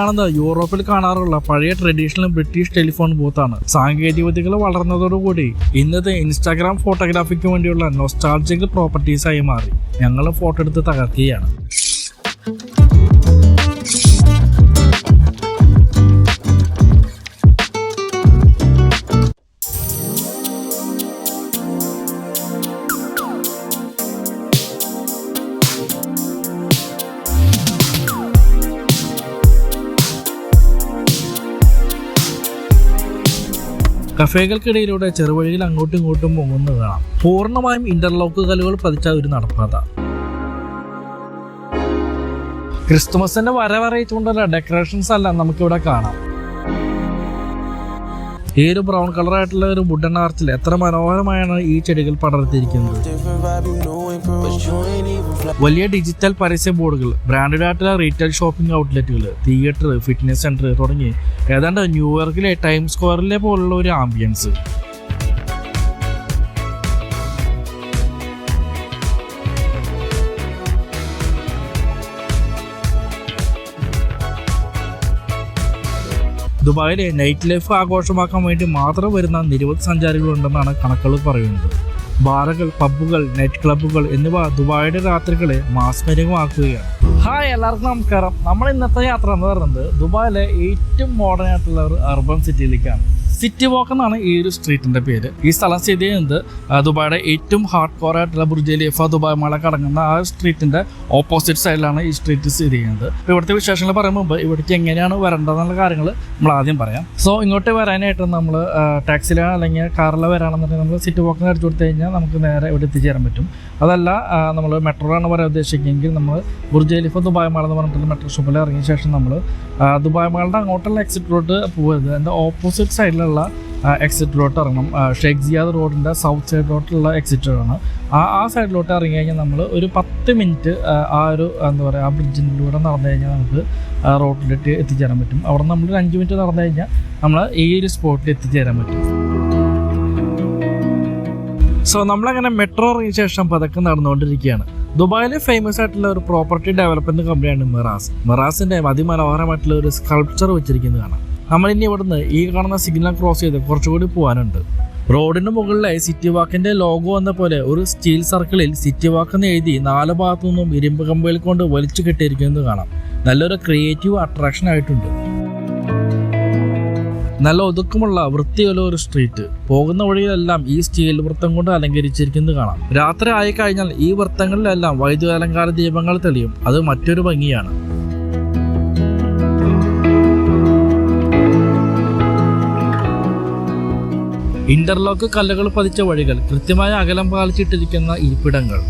കാണുന്നത് യൂറോപ്പിൽ കാണാറുള്ള പഴയ ട്രഡീഷണൽ ബ്രിട്ടീഷ് ടെലിഫോൺ ബൂത്താണ് സാങ്കേതികവിദ്യകൾ വളർന്നതോടുകൂടി ഇന്നത്തെ ഇൻസ്റ്റാഗ്രാം ഫോട്ടോഗ്രാഫിക്ക് വേണ്ടിയുള്ള പ്രോപ്പർട്ടീസ് ആയി മാറി. ഞങ്ങൾ ഫോട്ടോ എടുത്ത് തകർക്കുകയാണ്. കഫേകൾക്കിടയിലൂടെ ചെറുവഴിയിൽ അങ്ങോട്ടും ഇങ്ങോട്ടും പൊങ്ങുന്നത് കാണാം പൂർണമായും ഇന്റർലോക്ക് കല്ലുകൾ പതിച്ച ഒരു നടപ്പാത. ക്രിസ്തുമസിന്റെ വരവറിയിച്ചുകൊണ്ടുള്ള ഡെക്കറേഷൻസ് എല്ലാം നമുക്കിവിടെ കാണാം. ഈ ബ്രൗൺ കളർ ആയിട്ടുള്ള ഒരു വുഡൻ ആർച്ചിൽ എത്ര മനോഹരമായാണ് ഈ ചെടികൾ പടർത്തിയിരിക്കുന്നത്. വലിയ ഡിജിറ്റൽ പരസ്യ ബോർഡുകൾ ബ്രാൻഡഡ് ആയിട്ടുള്ള റീറ്റെയിൽ ഷോപ്പിംഗ് ഔട്ട്ലെറ്റുകൾ തിയേറ്റർ ഫിറ്റ്നസ് സെന്റർ തുടങ്ങി ഏതാണ്ട് ന്യൂയോർക്കിലെ ടൈം സ്ക്വയറിലെ പോലുള്ള ഒരു ആംബിയൻസ് ദുബായിലെ നൈറ്റ് ലൈഫ് ആഘോഷമാക്കാൻ വേണ്ടി മാത്രം വരുന്ന നിരവധി സഞ്ചാരികളുണ്ടെന്നാണ് കണക്കുകൾ പറയുന്നത്. ബാറുകൾ പബ്ബുകൾ നൈറ്റ് ക്ലബ്ബുകൾ എന്നിവ ദുബായിയുടെ രാത്രികളെ മാസ്മരികമാക്കുകയാണ് ഹായ് എല്ലാവർക്കും നമസ്കാരം. നമ്മൾ ഇന്നത്തെ യാത്ര എന്ന് പറയുന്നത് ദുബായിലെ ഏറ്റവും മോഡേൺ ആയിട്ടുള്ള ഒരു അർബൻ സിറ്റിയിലേക്കാണ് സിറ്റി വോക്ക് എന്നാണ് ഈ ഒരു സ്ട്രീറ്റിന്റെ പേര്. ഈ സ്ഥലം സ്ഥിതി ചെയ്യുന്നത് ദുബായുടെ ഏറ്റവും ഹാർഡ് കോർ ആയിട്ടുള്ള ബുർജ് ലിഫ ദുബായ് മല കടങ്ങുന്ന ആ സ്ട്രീറ്റിന്റെ ഓപ്പോസിറ്റ് സൈഡിലാണ് ഈ സ്ട്രീറ്റ് സ്ഥിതി ചെയ്യുന്നത്. അപ്പോൾ ഇവിടുത്തെ വിശേഷങ്ങൾ പറയുമ്പോൾ ഇവിടേക്ക് എങ്ങനെയാണ് വരേണ്ടതെന്നുള്ള കാര്യങ്ങൾ നമ്മൾ ആദ്യം പറയാം. സോ ഇങ്ങോട്ട് വരാനായിട്ട് നമ്മൾ ടാക്സിലോ അല്ലെങ്കിൽ കാറിലോ വരാണെന്നുണ്ടെങ്കിൽ നമ്മൾ സിറ്റി വോക്ക് അടിച്ചു കൊടുത്തു കഴിഞ്ഞാൽ നമുക്ക് നേരെ ഇവിടെ എത്തിച്ചേരാൻ പറ്റും. അതല്ല നമ്മൾ മെട്രോ ആണ് പറയാൻ ഉദ്ദേശിക്കുന്നതെങ്കിൽ നമ്മൾ ബുർജ് ഖലീഫ ദുബായ് മാൾ എന്ന് പറഞ്ഞിട്ടുള്ള മെട്രോ ഷോപ്പിൽ ഇറങ്ങിയ ശേഷം നമ്മൾ ദുബായ് മാളിന്റെ അങ്ങോട്ടുള്ള എക്സിറ്റ് റോഡ് പോകരുത് അതിന്റെ ഓപ്പോസിറ്റ് സൈഡിലുള്ള എക്സിറ്റ് റോട്ട് ഇറങ്ങണം ഷെയ്ഖ് സിയാദ് റോഡിന്റെ സൗത്ത് സൈഡ് എക്സിറ്റാണ് എക്സിറ്റ് ആണ്. ആ ആ സൈഡിലോട്ട് ഇറങ്ങി കഴിഞ്ഞാൽ നമ്മൾ ഒരു പത്ത് മിനിറ്റ് ആ ഒരു എന്താ പറയുക ആ ബ്രിഡ്ജിലൂടെ നടന്നു കഴിഞ്ഞാൽ നമുക്ക് ആ റോഡിലേക്ക് എത്തിച്ചേരാൻ പറ്റും. അവിടെ നമ്മൾ ഒരു അഞ്ച് മിനിറ്റ് നടന്നു കഴിഞ്ഞാൽ നമ്മൾ ഈ ഒരു സ്പോട്ടിൽ എത്തിച്ചേരാൻ പറ്റും. സോ നമ്മളങ്ങനെ മെട്രോ ഇറങ്ങിയ ശേഷം പതക്കം നടന്നുകൊണ്ടിരിക്കുകയാണ്. ദുബായിലെ ഫേമസ് ആയിട്ടുള്ള ഒരു പ്രോപ്പർട്ടി ഡെവലപ്മെന്റ് കമ്പനിയാണ് മിറാസ്. മിറാസിന്റെ അതിമനോഹരമായിട്ടുള്ള ഒരു സ്കൾപ്ചർ വെച്ചിരിക്കുന്നത് കാണാം. നമ്മളിനി ഇവിടുന്ന് ഈ കാണുന്ന സിഗ്നൽ ക്രോസ് ചെയ്ത് കുറച്ചുകൂടി പോകാനുണ്ട് റോഡിന് മുകളിലെ സിറ്റി വാക്കിന്റെ ലോഗോ എന്ന പോലെ ഒരു സ്റ്റീൽ സർക്കിളിൽ സിറ്റി വാക്ക് എന്ന് എഴുതി നാല് ഭാഗത്തു നിന്നും ഇരുമ്പ് കമ്പികൾ കൊണ്ട് വലിച്ചു കെട്ടിയിരിക്കുന്നത് കാണാം. നല്ലൊരു ക്രിയേറ്റീവ് അട്രാക്ഷൻ ആയിട്ടുണ്ട്. നല്ല ഒതുക്കമുള്ള വൃത്തിയുള്ള ഒരു സ്ട്രീറ്റ് പോകുന്ന വഴിയിലെല്ലാം ഈ സ്റ്റീൽ വൃത്തം കൊണ്ട് അലങ്കരിച്ചിരിക്കുന്നത് കാണാം. രാത്രി ആയി കഴിഞ്ഞാൽ ഈ വൃത്തങ്ങളിലെല്ലാം വൈദ്യുത അലങ്കാര ദീപങ്ങൾ തെളിയും. അത് മറ്റൊരു ഭംഗിയാണ്. ഇന്റർലോക്ക് കല്ലുകൾ പതിച്ച വഴികൾ കൃത്യമായ അകലം പാലിച്ചിട്ടിരിക്കുന്ന ഇരിപ്പിടങ്ങൾ.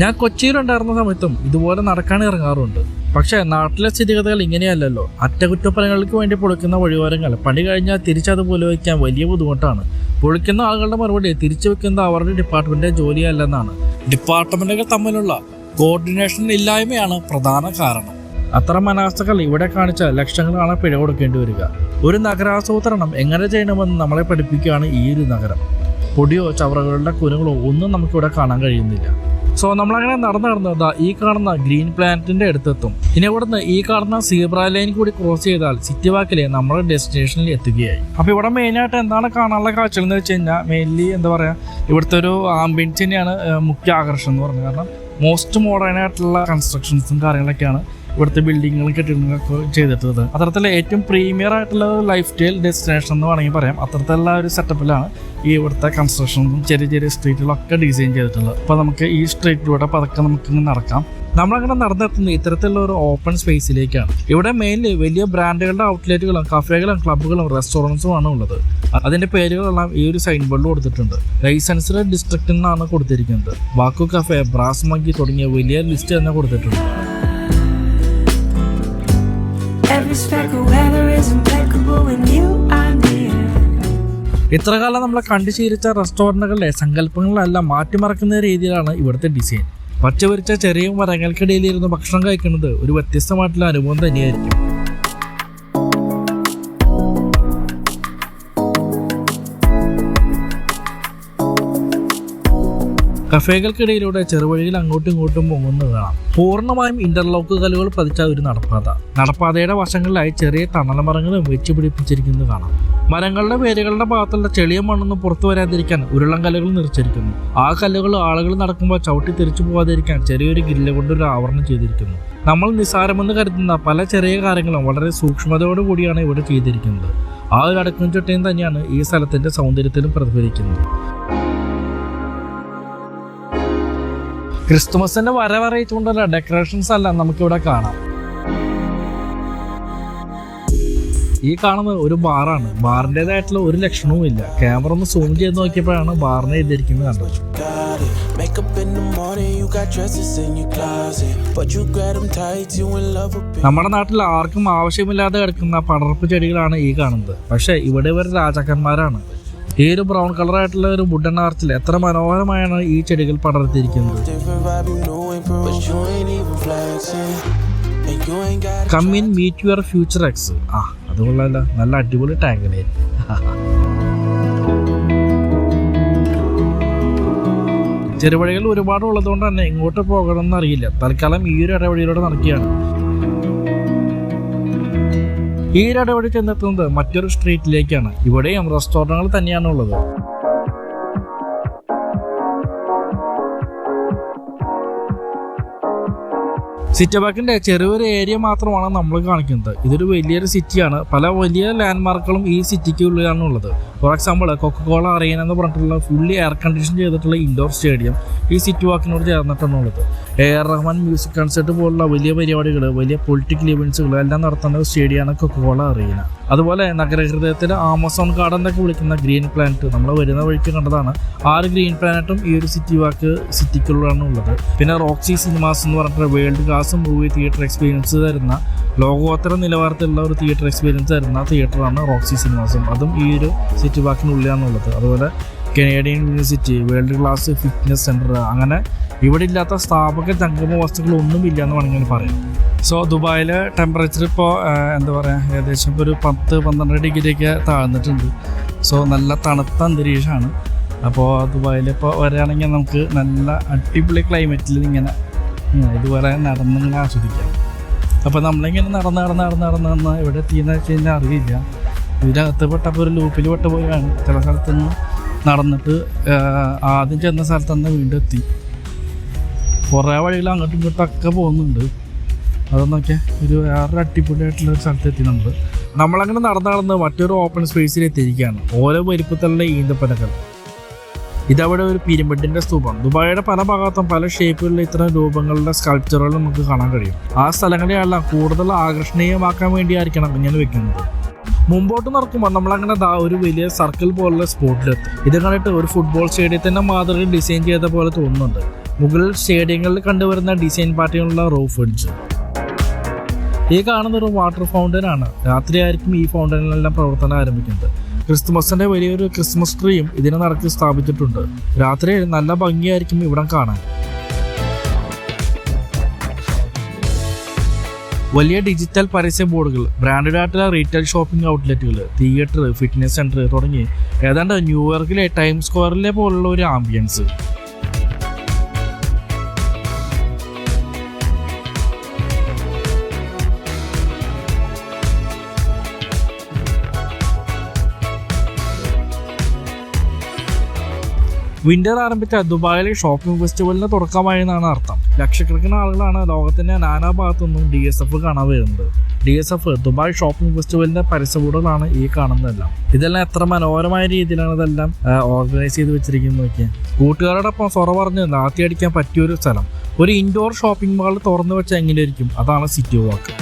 ഞാൻ കൊച്ചിയിലുണ്ടായിരുന്ന സമയത്തും ഇതുപോലെ നടക്കാൻ ഇറങ്ങാറുണ്ട്. പക്ഷേ നാട്ടിലെ സ്ഥിതിഗതികൾ ഇങ്ങനെയല്ലല്ലോ. അറ്റകുറ്റപ്പണികൾക്ക് വേണ്ടി പൊളിക്കുന്ന വഴിയോരങ്ങൾ പണി കഴിഞ്ഞാൽ തിരിച്ചതുപോലെ വയ്ക്കാൻ വലിയ ബുദ്ധിമുട്ടാണ്. പൊളിക്കുന്ന ആളുകളുടെ മറുപടി തിരിച്ചു വെക്കുന്ന അവരുടെ ഡിപ്പാർട്ട്മെന്റിന്റെ ജോലിയല്ലെന്നാണ്. ഡിപ്പാർട്ട്മെന്റുകൾ തമ്മിലുള്ള കോർഡിനേഷൻ ഇല്ലായ്മയാണ് പ്രധാന കാരണം. അത്തരം അനാസ്ഥകൾ ഇവിടെ കാണിച്ച ലക്ഷങ്ങളാണ് പിഴ കൊടുക്കേണ്ടി വരിക. ഒരു നഗരാസൂത്രണം എങ്ങനെ ചെയ്യണമെന്ന് നമ്മളെ പഠിപ്പിക്കുകയാണ് ഈ ഒരു നഗരം. പൊടിയോ ചവറുകളുടെ കുരുങ്ങളോ ഒന്നും നമുക്കിവിടെ കാണാൻ കഴിയുന്നില്ല. സോ നമ്മളങ്ങനെ നടന്നു നടന്നത് ഈ കാണുന്ന ഗ്രീൻ പ്ലാനറ്റിന്റെ അടുത്തെത്തും. ഇനി ഇവിടുന്ന് ഈ കാണുന്ന സീബ്ര ലൈൻ കൂടി ക്രോസ് ചെയ്താൽ സിറ്റി വാക്കിലെ നമ്മുടെ ഡെസ്റ്റിനേഷനിൽ എത്തുകയായി. അപ്പൊ ഇവിടെ മെയിൻ ആയിട്ട് എന്താണ് കാണാനുള്ള കാഴ്ചകൾ എന്ന് വെച്ച് കഴിഞ്ഞാൽ മെയിൻലി എന്താ പറയാ ഇവിടുത്തെ ഒരു ആംബിയൻസ് തന്നെയാണ് മുഖ്യ ആകർഷണം എന്ന് പറഞ്ഞത്. കാരണം മോസ്റ്റ് മോഡേൺ ആയിട്ടുള്ള കൺസ്ട്രക്ഷൻസും കാര്യങ്ങളൊക്കെയാണ് ഇവിടുത്തെ ബിൽഡിങ്ങുകളും കെട്ടിടങ്ങളൊക്കെ ചെയ്തിട്ടുള്ളത്. അത്തരത്തിൽ ഏറ്റവും പ്രീമിയർ ആയിട്ടുള്ള ലൈഫ് സ്റ്റൈൽ ഡെസ്റ്റിനേഷൻ എന്ന് വേണമെങ്കിൽ പറയാം. അത്തരത്തിലുള്ള ഒരു സെറ്റപ്പിലാണ് ഈ ഇവിടുത്തെ കൺസ്ട്രക്ഷനും ചെറിയ ചെറിയ സ്ട്രീറ്റുകളൊക്കെ ഡിസൈൻ ചെയ്തിട്ടുള്ളത്. അപ്പോൾ നമുക്ക് ഈ സ്ട്രീറ്റിലൂടെ പതുക്കെ നമുക്ക് നടക്കാം. നമ്മളങ്ങനെ നടന്നെത്തുന്നത് ഇത്തരത്തിലുള്ള ഒരു ഓപ്പൺ സ്പേസിലേക്കാണ് ഇവിടെ മെയിൻലി വലിയ ബ്രാൻഡുകളുടെ ഔട്ട്ലെറ്റുകളും കഫേകളും ക്ലബ്ബുകളും റെസ്റ്റോറന്റ്സും ആണ് ഉള്ളത്. അതിന്റെ പേരുകളെല്ലാം ഈ ഒരു സൈൻ ബോർഡിൽ കൊടുത്തിട്ടുണ്ട്. ലൈസൻസ്ഡ് ഡിസ്ട്രിക്റ്റിൽ നിന്നാണ് കൊടുത്തിരിക്കുന്നത്. ബാക്കു കഫേ ബ്രാസ് മങ്കി തുടങ്ങിയ വലിയ ലിസ്റ്റ് തന്നെ കൊടുത്തിട്ടുണ്ട്. Every നമ്മൾ നമ്മളെ കണ്ടു ശീലിച്ച റെസ്റ്റോറന്റുകളുടെ സങ്കല്പങ്ങളെല്ലാം മാറ്റിമറക്കുന്ന രീതിയിലാണ് ഇവിടുത്തെ ഡിസൈൻ പച്ചവരിച്ച ചെറിയ മരങ്ങൾക്കിടയിലിരുന്ന് ഭക്ഷണം കഴിക്കുന്നത് ഒരു വ്യത്യസ്തമായിട്ടുള്ള അനുഭവം തന്നെയായിരിക്കും. കഫേകൾക്കിടയിലൂടെ ചെറുവഴിയിൽ അങ്ങോട്ടും ഇങ്ങോട്ടും പൊങ്ങുന്നത് കാണാം പൂർണമായും ഇന്റർലോക്ക് കല്ലുകൾ പതിച്ച ഒരു നടപ്പാത. നടപ്പാതയുടെ വശങ്ങളിലായി ചെറിയ തണലമരങ്ങളും വെച്ച് പിടിപ്പിച്ചിരിക്കുന്നത് കാണാം. മരങ്ങളുടെ വേരുകളുടെ ഭാഗത്തുള്ള ചെളിയ മണ്ണൊന്നും പുറത്തു വരാതിരിക്കാൻ ഉരുളൻ കല്ലുകൾ നിറച്ചിരിക്കുന്നു ആ കല്ലുകൾ ആളുകൾ നടക്കുമ്പോൾ ചവിട്ടി തിരിച്ചു പോകാതിരിക്കാൻ ചെറിയൊരു ഗില്ല കൊണ്ട് ഒരു ആവരണം ചെയ്തിരിക്കുന്നു. നമ്മൾ നിസ്സാരമെന്ന് കരുതുന്ന പല ചെറിയ കാര്യങ്ങളും വളരെ സൂക്ഷ്മതയോടു കൂടിയാണ് ഇവിടെ ചെയ്തിരിക്കുന്നത്. ആ ഒരു അടക്കം ചുട്ടയും തന്നെയാണ് ഈ സ്ഥലത്തിന്റെ സൗന്ദര്യത്തിലും പ്രതിഫലിക്കുന്നത്. ക്രിസ്തുമസിന്റെ വരവറിയിച്ചുകൊണ്ടുള്ള ഡെക്കറേഷൻസ് എല്ലാം നമുക്കിവിടെ കാണാം. ഈ കാണുന്നത് ഒരു ബാറാണ് ബാറിന്റെതായിട്ടുള്ള ഒരു ലക്ഷണവും ഇല്ല. ക്യാമറ ഒന്ന് സൂം ചെയ്ത് നോക്കിയപ്പോഴാണ് ബാറിനെ എഴുതിയിരിക്കുന്നത് കണ്ടത്. നമ്മുടെ നാട്ടിൽ ആർക്കും ആവശ്യമില്ലാതെ കിടക്കുന്ന പടർപ്പ് ചെടികളാണ് ഈ കാണുന്നത്. പക്ഷേ ഇവിടെ ഇവർ രാജാക്കന്മാരാണ്. ഈ ബ്രൗൺ കളറായിട്ടുള്ള ഒരു വുഡൻ ആർച്ചിൽ എത്ര മനോഹരമായാണ് ഈ ചെടികൾ പടർത്തിയിരിക്കുന്നത്. Come in meet your future ex ആ അത് കൊള്ളാമല്ലോ നല്ല അടിപൊളി ടാങ്കിനെ ചെറുവഴികൾ ഒരുപാട് ഉള്ളതുകൊണ്ട് തന്നെ ഇങ്ങോട്ട് പോകണമെന്ന് അറിയില്ല. തൽക്കാലം ഈ ഒരു ഇടവഴിയിലൂടെ നടക്കുകയാണ്. ഈ ഇടവഴി ചെന്നെത്തുന്നത് മറ്റൊരു സ്ട്രീറ്റിലേക്കാണ് ഇവിടെയും റെസ്റ്റോറന്റുകൾ തന്നെയാണ് ഉള്ളത് സിറ്റബാക്കിന്റെ ചെറിയൊരു ഏരിയ മാത്രമാണ് നമ്മൾ കാണിക്കുന്നത്. ഇതൊരു വലിയൊരു സിറ്റിയാണ് പല വലിയ ലാൻഡ്മാർക്കുകളും ഈ സിറ്റിക്ക് ഉള്ളിലാണ് ഉള്ളത് ഫോർ എക്സാമ്പിൾ കൊക്കക്കോള അറീന എന്ന് പറഞ്ഞിട്ടുള്ള ഫുള്ളി എയർ കണ്ടീഷൻ ചെയ്തിട്ടുള്ള ഇൻഡോർ സ്റ്റേഡിയം ഈ സിറ്റി വാക്കിനോട് ചേർന്നിട്ടാണ് ഉള്ളത് A R Rahman music concert പോലുള്ള വലിയ പരിപാടികൾ വലിയ പൊളിറ്റിക്കൽ ഇവൻസുകൾ എല്ലാം നടത്തുന്ന സ്റ്റേഡിയമാണ് കൊക്കക്കോള അറീന അതുപോലെ നഗരഹൃദയത്തിലെ ആമസോൺ ഗാർഡൻ എന്നൊക്കെ വിളിക്കുന്ന ഗ്രീൻ പ്ലാനറ്റ് നമ്മൾ വരുന്ന വഴിക്ക് കണ്ടതാണ്. ആറ് ഗ്രീൻ പ്ലാനറ്റും ഈ ഒരു സിറ്റി വാക്ക് സിറ്റിക്കുള്ളതാണ് ഉള്ളത്. പിന്നെ റോക്സി സിനിമാസ് എന്ന് പറഞ്ഞിട്ട് world class movie theatre experience തരുന്ന ലോകോത്തര നിലവാരത്തിലുള്ള ഒരു തിയേറ്റർ എക്സ്പീരിയൻസ് തരുന്ന തിയേറ്ററാണ് റോക്സി സിനിമാസും അതും ഈ ഒരു സിറ്റി ബാക്കിനുള്ളിലാണുള്ളത് അതുപോലെ Canadian university world class fitness centre അങ്ങനെ ഇവിടെ ഇല്ലാത്ത സ്ഥാപക ജംഗമ വസ്തുക്കളൊന്നും ഇല്ല എന്ന് വേണമെങ്കിൽ പറയാം. സോ ദുബായിലെ ടെമ്പറേച്ചർ ഇപ്പോൾ എന്താ പറയുക ഏകദേശം ഒരു പത്ത് പന്ത്രണ്ട് ഡിഗ്രിയൊക്കെ താഴ്ന്നിട്ടുണ്ട്. സോ നല്ല തണുത്ത അന്തരീക്ഷമാണ്. അപ്പോൾ ദുബായിൽ ഇപ്പോൾ വരികയാണെങ്കിൽ നമുക്ക് നല്ല അടിപൊളി ക്ലൈമറ്റിൽ ഇങ്ങനെ ഇതുപോലെ നടന്നിങ്ങനെ ആസ്വദിക്കാം. അപ്പോൾ നമ്മളിങ്ങനെ നടന്ന് നടന്ന് നടന്ന് നടന്ന് നടന്ന് എവിടെ എത്തിയെന്ന് വെച്ച് കഴിഞ്ഞാൽ അറിയില്ല. ഇതിനകത്ത് പെട്ടപ്പോൾ ഒരു ലൂപ്പിൽ പെട്ട പോലെയാണ് ചില സ്ഥലത്തുനിന്ന് നടന്നിട്ട് ആദ്യം ചെന്ന സ്ഥലത്ത് തന്നെ വീണ്ടും എത്തി. കുറേ വഴികൾ അങ്ങോട്ടും ഇങ്ങോട്ടൊക്കെ പോകുന്നുണ്ട്. അതൊന്നൊക്കെ ഒരു വേറെ അടിപൊളിയായിട്ടുള്ള സ്ഥലത്ത് എത്തി നമ്മൾ നമ്മളങ്ങനെ നടന്ന് നടന്ന് മറ്റൊരു ഓപ്പൺ സ്പേസിൽ എത്തിയിരിക്കുകയാണ്. ഓരോ വലിപ്പത്തിലുള്ള ഈന്തപ്പനകൾ. ഇതവിടെ ഒരു പിരമിഡിന്റെ സ്തൂപം. ദുബായിയുടെ പല ഭാഗത്തും പല ഷേപ്പിലുള്ള ഇത്തരം രൂപങ്ങളുടെ സ്കൾപ്ചറുകൾ നമുക്ക് കാണാൻ കഴിയും. ആ സ്ഥലങ്ങളെയെല്ലാം കൂടുതൽ ആകർഷണീയമാക്കാൻ വേണ്ടിയായിരിക്കണം ഇങ്ങനെ വെക്കുന്നത്. മുമ്പോട്ട് നടക്കുമ്പോൾ നമ്മളങ്ങനെ ദാ ഒരു വലിയ സർക്കിൾ പോലുള്ള സ്പോട്ടിലെത്തും ഇത് കണ്ടിട്ട് ഒരു ഫുട്ബോൾ സ്റ്റേഡിയത്തിന്റെ മാതൃക ഡിസൈൻ ചെയ്ത പോലെ തോന്നുന്നുണ്ട്. മുകളിൽ സ്റ്റേഡിയങ്ങളിൽ കണ്ടുവരുന്ന ഡിസൈൻ പാറ്റേണുള്ള റൂഫ് അടിച്ചു ഈ കാണുന്ന ഒരു വാട്ടർ ഫൗണ്ടൻ ആണ്. രാത്രിയായിരിക്കും ഈ ഫൗണ്ടനിലെല്ലാം പ്രവർത്തനം ആരംഭിക്കുന്നത്. ക്രിസ്മസിന്റെ വലിയൊരു ക്രിസ്മസ് ട്രീയും ഇതിനെ നടക്കി സ്ഥാപിച്ചിട്ടുണ്ട്. രാത്രി നല്ല ഭംഗിയായിരിക്കും ഇവിടം കാണാൻ. വലിയ ഡിജിറ്റൽ പരസ്യ ബോർഡുകൾ ബ്രാൻഡഡ് ആയിട്ടുള്ള റീറ്റെയിൽ ഷോപ്പിംഗ് ഔട്ട്ലെറ്റുകൾ തിയേറ്റർ ഫിറ്റ്നസ് സെന്റർ തുടങ്ങി ഏതാണ്ട് ന്യൂയോർക്കിലെ ടൈം സ്ക്വയറിലെ പോലുള്ള ഒരു ആംബിയൻസ് വിന്റർ ആരംഭിച്ച ദുബായിലെ ഷോപ്പിംഗ് ഫെസ്റ്റിവലിന് തുടക്കമായെന്നാണ് അർത്ഥം. ലക്ഷക്കണക്കിന് ആളുകളാണ് ലോകത്തിന്റെ നാനാ ഭാഗത്തു നിന്നും ഡി എസ് എഫ് കാണാൻ വരുന്നത്. D S F Dubai shopping ഫെസ്റ്റിവലിന്റെ പരസ്യബോർഡുകളാണ് ഈ കാണുന്നതെല്ലാം. ഇതെല്ലാം എത്ര മനോഹരമായ രീതിയിലാണ് ഇതെല്ലാം ഓർഗനൈസ് ചെയ്ത് വെച്ചിരിക്കുന്നത് നോക്കിയാൽ കൂട്ടുകാരോടൊപ്പം സൊറ പറഞ്ഞ് നാത്തി അടിക്കാൻ പറ്റിയൊരു സ്ഥലം. ഒരു ഇൻഡോർ ഷോപ്പിംഗ് മാൾ തുറന്നു വെച്ചാൽ എങ്ങനെയായിരിക്കും? അതാണ് സിറ്റി വാക്ക്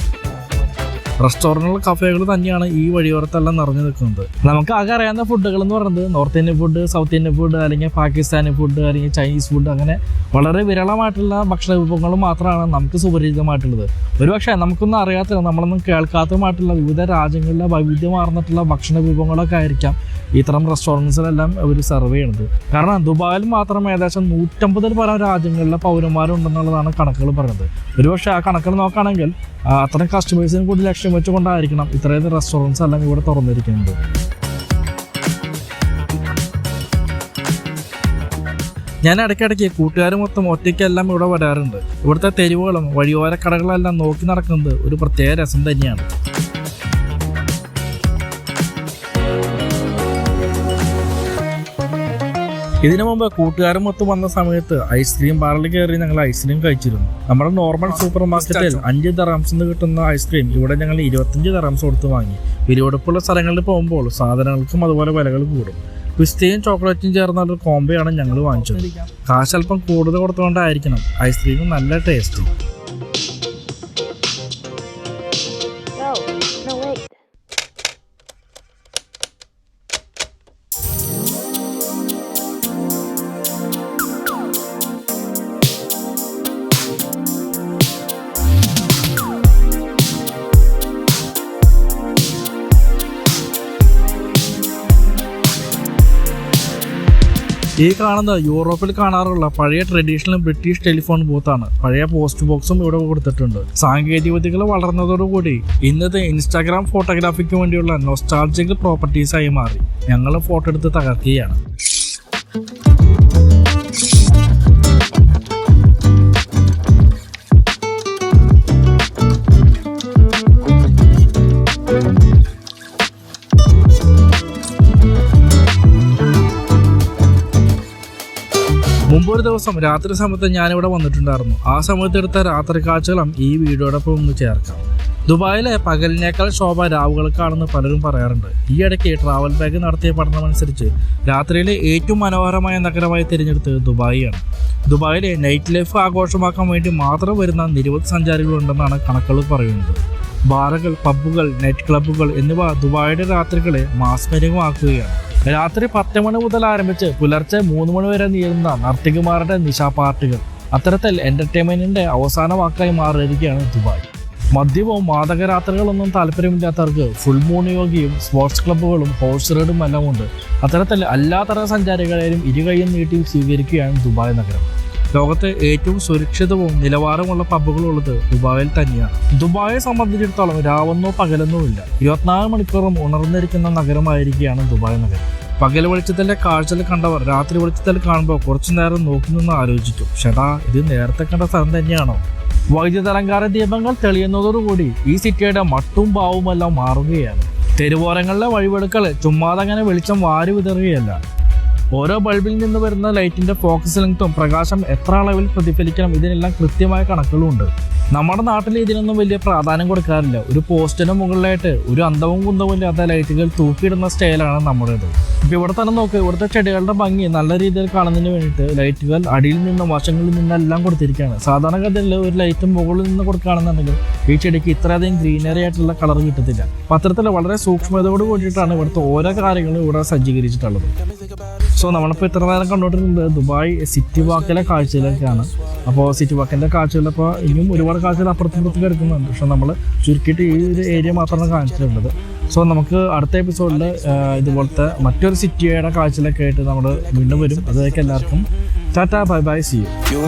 റെസ്റ്റോറന്റുകൾ കഫേകൾ തന്നെയാണ് ഈ വഴിയോരത്തെല്ലാം നിറഞ്ഞു നിൽക്കുന്നത്. നമുക്ക് ആകെ അറിയാവുന്ന ഫുഡുകൾ എന്ന് പറയുന്നത് north Indian food south Indian food അല്ലെങ്കിൽ പാകിസ്ഥാനി ഫുഡ് അല്ലെങ്കിൽ ചൈനീസ് ഫുഡ് അങ്ങനെ വളരെ വിരളമായിട്ടുള്ള ഭക്ഷണ വിഭവങ്ങൾ മാത്രമാണ് നമുക്ക് സുപരിചിതമായിട്ടുള്ളത്. ഒരുപക്ഷെ നമുക്കൊന്നും അറിയാത്ത നമ്മളൊന്നും കേൾക്കാത്തതുമായിട്ടുള്ള വിവിധ രാജ്യങ്ങളിലെ വൈവിധ്യമാർന്നിട്ടുള്ള ഭക്ഷണ വിഭവങ്ങളൊക്കെ ആയിരിക്കാം ഇത്തരം റെസ്റ്റോറൻസിലെല്ലാം അവർ സെർവ് ചെയ്യുന്നത്. കാരണം ദുബായിൽ മാത്രം ഏകദേശം നൂറ്റമ്പതിൽ പല രാജ്യങ്ങളിലെ പൗരന്മാരുണ്ടെന്നുള്ളതാണ് കണക്കുകൾ പറയുന്നത്. ഒരുപക്ഷെ ആ കണക്കുകൾ നോക്കുകയാണെങ്കിൽ അത്തരം കസ്റ്റമേഴ്സിനെ കൂടി ലക്ഷ്യം വെച്ചുകൊണ്ടായിരിക്കണം ഇത്രയും റെസ്റ്റോറന്റ്സ് എല്ലാം ഇവിടെ തുറന്നിരിക്കുന്നത്. ഞാൻ ഇടയ്ക്കിടയ്ക്ക് കൂട്ടുകാർ മൊത്തം ഒറ്റയ്ക്കെല്ലാം ഇവിടെ വരാറുണ്ട്. ഇവിടുത്തെ തെരുവുകളും വഴിയോര കടകളെല്ലാം നോക്കി നടക്കുന്നത് ഒരു പ്രത്യേക രസം തന്നെയാണ്. ഇതിനു മുമ്പ് കൂട്ടുകാരും മൊത്തം വന്ന സമയത്ത് ഐസ്ക്രീം ബാറിൽ കയറി ഞങ്ങൾ ഐസ്ക്രീം കഴിച്ചിരുന്നു. നമ്മുടെ നോർമൽ സൂപ്പർ മാർക്കറ്റിൽ അഞ്ച് ദറാംസിന് കിട്ടുന്ന ഐസ്ക്രീം ഇവിടെ ഞങ്ങൾ ഇരുപത്തഞ്ച് ദറാംസ് കൊടുത്ത് വാങ്ങി. വിലപിടിപ്പുള്ള സ്ഥലങ്ങളിൽ പോകുമ്പോൾ സാധനങ്ങൾക്കും അതുപോലെ വിലകൾ കൂടും. പിസ്തയും ചോക്ലേറ്റും ചേർന്ന ഒരു കോംബോയാണ് ഞങ്ങൾ വാങ്ങിച്ചത്. കാശ് അല്പം കൂടുതൽ കൊടുത്തുകൊണ്ടായിരിക്കണം ഐസ്ക്രീം നല്ല ടേസ്റ്റ് ഈ കാണുന്നത് യൂറോപ്പിൽ കാണാറുള്ള പഴയ ട്രഡീഷണൽ ബ്രിട്ടീഷ് ടെലിഫോൺ ബൂത്താണ് പഴയ പോസ്റ്റ് ബോക്സും ഇവിടെ കൊടുത്തിട്ടുണ്ട്. സാങ്കേതിക വിദ്യകൾ വളർന്നതോടുകൂടി ഇന്നത്തെ ഇൻസ്റ്റാഗ്രാം ഫോട്ടോഗ്രാഫിക്ക് വേണ്ടിയുള്ള നോസ്റ്റാൾജിക്കൽ പ്രോപ്പർട്ടീസ് ആയി മാറി. ഞങ്ങൾ ഫോട്ടോ എടുത്ത് തകർക്കുകയാണ്. മുമ്പ് ഒരു ദിവസം രാത്രി സമയത്ത് ഞാനിവിടെ വന്നിട്ടുണ്ടായിരുന്നു. ആ സമയത്ത് എടുത്ത രാത്രി കാഴ്ചകളും ഈ വീഡിയോടൊപ്പം ഒന്ന് ചേർക്കാം. ദുബായിലെ പകലിനേക്കാൾ ശോഭ രാവുകൾക്കാണെന്ന് പലരും പറയാറുണ്ട്. ഈ ഇടയ്ക്ക് ട്രാവൽ ബാഗ് നടത്തിയ പഠനമനുസരിച്ച് രാത്രിയിലെ ഏറ്റവും മനോഹരമായ നഗരമായി തിരഞ്ഞെടുത്തത് ദുബായിയാണ്. ദുബായിലെ നൈറ്റ് ലൈഫ് ആഘോഷമാക്കാൻ വേണ്ടി മാത്രം വരുന്ന നിരവധി സഞ്ചാരികളുണ്ടെന്നാണ് കണക്കുകൾ പറയുന്നത്. ബാറുകൾ പബ്ബുകൾ നൈറ്റ് ക്ലബ്ബുകൾ എന്നിവ ദുബായിയുടെ രാത്രികളെ മാസ്മരികമാക്കുകയാണ്. രാത്രി പത്ത് മണി മുതൽ ആരംഭിച്ച് പുലർച്ചെ മൂന്ന് മണി വരെ നീളുന്ന നർത്തകിമാരുടെ നിശാ പാർട്ടികൾ അത്തരത്തിൽ എന്റർടൈൻമെന്റിന്റെ അവസാന വാക്കായി മാറിയിരിക്കുകയാണ് ദുബായ്. മദ്യവും മാതകരാത്രികളൊന്നും താല്പര്യമില്ലാത്തവർക്ക് ഫുൾ മൂൺ യോഗിയും സ്പോർട്സ് ക്ലബ്ബുകളും ഹോഴ്സ് റൈഡും എല്ലാം ഉണ്ട് അത്തരത്തിൽ എല്ലാത്തരം സഞ്ചാരികളെയും ഇരുകൈയും നീട്ടി സ്വീകരിക്കുകയാണ് ദുബായ് നഗരം. ലോകത്തെ ഏറ്റവും സുരക്ഷിതവും നിലവാരമുള്ള പബ്ബുകളുള്ളത് ദുബായിൽ തന്നെയാണ്. ദുബായെ സംബന്ധിച്ചിടത്തോളം രാവെന്നോ പകലെന്നോ ഇല്ല. ഇരുപത്തിനാല് മണിക്കൂറും ഉണർന്നിരിക്കുന്ന നഗരമായിരിക്കുകയാണ് ദുബായ് നഗരം. പകൽ വെളിച്ചത്തിലെ കാഴ്ചയിൽ കണ്ടവർ രാത്രി വെളിച്ചത്തിൽ കാണുമ്പോൾ കുറച്ചു നേരം നോക്കി നിന്ന് ആലോചിക്കും ഷെടാ ഇത് നേരത്തെ കണ്ട സ്ഥലം തന്നെയാണോ? വൈദ്യുതലങ്കാര ദീപങ്ങൾ തെളിയുന്നതോടുകൂടി ഈ സിറ്റിയുടെ മട്ടും ഭാവുമെല്ലാം മാറുകയാണ്. തെരുവോരങ്ങളിലെ വഴിവെടുക്കൾ ചുമ്മാതങ്ങനെ വെളിച്ചം വാരി വിതറുകയല്ല. ഓരോ ബൾബിൽ നിന്ന് വരുന്ന ലൈറ്റിന്റെ ഫോക്കസ് ലെങ്ത്തും പ്രകാശം എത്ര അളവിൽ പ്രതിഫലിക്കണം ഇതിനെല്ലാം കൃത്യമായ കണക്കുകളുണ്ട്. നമ്മുടെ നാട്ടിൽ ഇതിനൊന്നും വലിയ പ്രാധാന്യം കൊടുക്കാറില്ല. ഒരു പോസ്റ്റിന് മുകളിലായിട്ട് ഒരു അന്തവും കുന്തവും ഇല്ലാത്ത ലൈറ്റുകൾ തൂക്കിയിടുന്ന സ്റ്റൈലാണ് നമ്മുടേത്. ഇപ്പൊ ഇവിടെ തന്നെ നോക്ക് ഇവിടുത്തെ ചെടികളുടെ ഭംഗി നല്ല രീതിയിൽ കാണുന്നതിന് വേണ്ടിയിട്ട് ലൈറ്റുകൾ അടിയിൽ നിന്നും വശങ്ങളിൽ നിന്നും എല്ലാം കൊടുത്തിരിക്കുകയാണ്. സാധാരണഗതിയിൽ ഒരു ലൈറ്റ് മുകളിൽ നിന്ന് കൊടുക്കുകയാണെന്നുണ്ടെങ്കിൽ ഈ ചെടിക്ക് ഇത്രയധികം ഗ്രീനറി ആയിട്ടുള്ള കളർ കിട്ടത്തില്ല. പത്രത്തിൽ വളരെ സൂക്ഷ്മതയോട് കൂടിയിട്ടാണ് ഇവിടുത്തെ ഓരോ കാര്യങ്ങളും ഇവിടെ സജ്ജീകരിച്ചിട്ടുള്ളത്. സോ നമ്മളിപ്പോൾ ഇത്ര നേരം കണ്ടുകൊണ്ടിരുന്നത് ദുബായ് സിറ്റി വാക്കിലെ കാഴ്ചയിലേക്കാണ് അപ്പോൾ സിറ്റി വാക്കിന്റെ കാഴ്ചകളിപ്പോൾ ഇനിയും ഒരുപാട് കാഴ്ചകൾ അപ്പുറത്തും ഇപ്പുറത്തും കിടക്കുന്നുണ്ട്. പക്ഷെ നമ്മൾ ചുരുക്കിയിട്ട് ഈ ഒരു ഏരിയ മാത്രമാണ് കാണിച്ചിട്ടുള്ളത്. സോ നമുക്ക് അടുത്ത എപ്പിസോഡിൽ ഇതുപോലത്തെ മറ്റൊരു സിറ്റിയുടെ കാഴ്ചയിലൊക്കെ ആയിട്ട് നമ്മൾ വീണ്ടും വരും. അതിലേക്ക് എല്ലാവർക്കും tata bye bye see you